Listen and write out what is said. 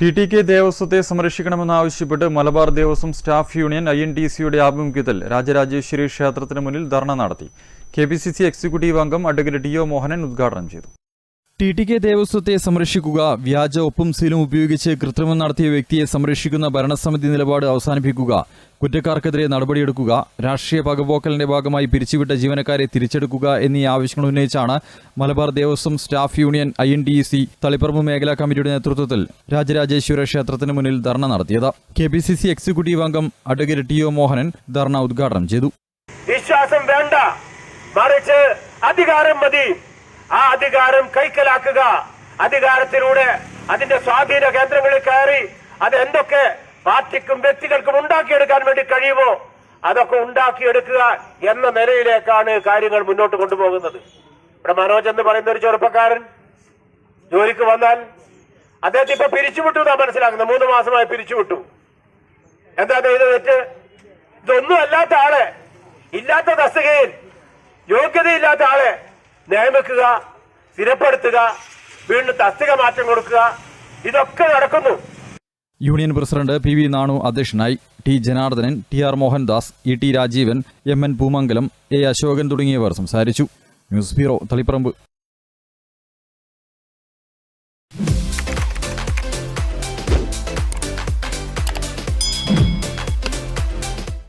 T T K ദേവസ്വത്തെ സംരക്ഷിക്കണമെന്നാവശ്യപ്പെട്ട് Malabar Devaswom staff union I N T സിയുടെ ആഭിമുഖ്യത്തിൽ രാജരാജേശ്വരി ക്ഷേത്രത്തിന് മുന്നിൽ ധർണ നടത്തി. K P C C executive അംഗം അഡ്വക്കേറ്റ് ടി ഒ മോഹനൻ ഉദ്ഘാടനം ചെയ്തു. ടി ടി കെ ദേവസ്വത്തെ സംരക്ഷിക്കുക. വ്യാജ ഒപ്പും സീലും ഉപയോഗിച്ച് കൃത്രിമം നടത്തിയ വ്യക്തിയെ സംരക്ഷിക്കുന്ന ഭരണസമിതി നിലപാട് അവസാനിപ്പിക്കുക. കുറ്റക്കാർക്കെതിരെ നടപടിയെടുക്കുക. രാഷ്ട്രീയ പകപോക്കലിന്റെ ഭാഗമായി പിരിച്ചുവിട്ട ജീവനക്കാരെ തിരിച്ചെടുക്കുക എന്നീ ആവശ്യങ്ങൾ ഉന്നയിച്ചാണ് Malabar Devaswom staff union I N D C Taliparamba മേഖലാ കമ്മിറ്റിയുടെ നേതൃത്വത്തിൽ രാജരാജേശ്വര ക്ഷേത്രത്തിന് മുന്നിൽ ധർണ നടത്തിയത്. K P C C executive അംഗം advocate T O Mohanan dharna ഉദ്ഘാടനം ചെയ്തു. വിശ്വാസം വേണ്ട. മറിച്ച് അധികാരം മതി. ആ അധികാരം കൈക്കലാക്കുക. അധികാരത്തിലൂടെ അതിന്റെ സ്വാധീന കേന്ദ്രങ്ങളിൽ കയറി അത് എന്തൊക്കെ പാർട്ടിക്കും വ്യക്തികൾക്കും ഉണ്ടാക്കിയെടുക്കാൻ വേണ്ടി കഴിയുമോ അതൊക്കെ ഉണ്ടാക്കിയെടുക്കുക എന്ന നിലയിലേക്കാണ് കാര്യങ്ങൾ മുന്നോട്ട് കൊണ്ടുപോകുന്നത്. ഇവിടെ മനോജ് എന്ന് പറയുന്ന ഒരു ചെറുപ്പക്കാരൻ ജോലിക്ക് വന്നാൽ അദ്ദേഹത്തെ ഇപ്പൊ പിരിച്ചുവിട്ടു എന്നാ മനസ്സിലാക്കുന്നത്. മൂന്ന് മാസമായി പിരിച്ചുവിട്ടു. എന്താ ഇത് തെറ്റ്? ഇതൊന്നും അല്ലാത്ത ആളെ. ഇല്ലാത്ത തസ്തികയിൽ. യോഗ്യതയില്ലാത്ത ആളെ. നിയമിക്കുക സ്ഥിരപ്പെടുത്തുക വീണ്ടും തസ്തിക മാറ്റം കൊടുക്കുക ഇതൊക്കെ നടക്കുന്നു. Union president P V Nanu അധ്യക്ഷനായി T Janardhanan T R Mohandas E T Rajeevan M N Poomangalam A Ashokan തുടങ്ങിയവർ സംസാരിച്ചു. News bureau Taliparamba.